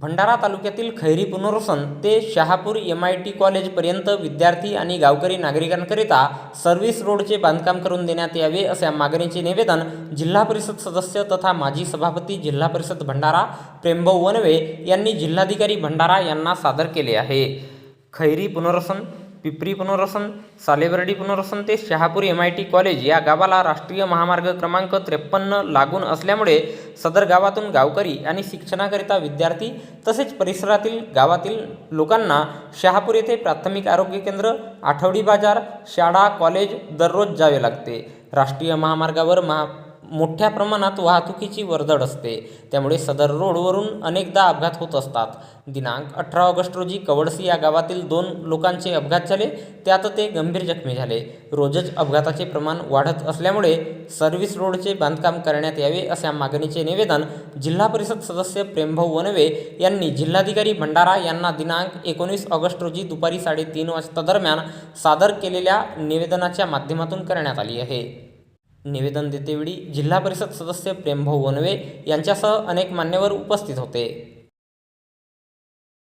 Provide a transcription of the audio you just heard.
भंडारा तालुक्यातील खैरी पुनर्वसन ते शहापूर एम आय टी कॉलेजपर्यंत विद्यार्थी आणि गावकरी नागरिकांकरिता सर्व्हिस रोडचे बांधकाम करून देण्यात यावे अशा मागणीचे निवेदन जिल्हा परिषद सदस्य तथा माजी सभापती जिल्हा परिषद भंडारा प्रेमभाऊ वनवे यांनी जिल्हाधिकारी भंडारा यांना सादर केले आहे. खैरी पुनर्वसन पिपरी पुनर्वसन सालेबर्डी पुनर्वसन ते Shahapur M I T college या गावाला राष्ट्रीय महामार्ग क्रमांक त्रेपन्न लागून असल्यामुळे सदर गावातून गावकरी आणि शिक्षणाकरिता विद्यार्थी तसेच परिसरातील गावातील लोकांना शहापूर येथे प्राथमिक आरोग्य केंद्र आठवडी बाजार शाळा कॉलेज दररोज जावे लागते. राष्ट्रीय महामार्गावर महा मोठ्या प्रमाणात वाहतुकीची वर्दळ असते. त्यामुळे सदर रोडवरून अनेकदा अपघात होत असतात. दिनांक अठरा ऑगस्ट रोजी कवडसी या गावातील दोन लोकांचे अपघात झाले. त्यात ते गंभीर जखमी झाले. रोजच अपघाताचे प्रमाण वाढत असल्यामुळे सर्व्हिस रोडचे बांधकाम करण्यात यावे अशा मागणीचे निवेदन जिल्हा परिषद सदस्य प्रेमभाऊ वनवे यांनी जिल्हाधिकारी भंडारा यांना दिनांक एकोणीस ऑगस्ट रोजी दुपारी साडेतीन वाजता दरम्यान सादर केलेल्या निवेदनाच्या माध्यमातून करण्यात आली आहे. निवेदन देतेवेळी जिल्हा परिषद सदस्य प्रेमभाऊ वनवे यांच्यासह अनेक मान्यवर उपस्थित होते.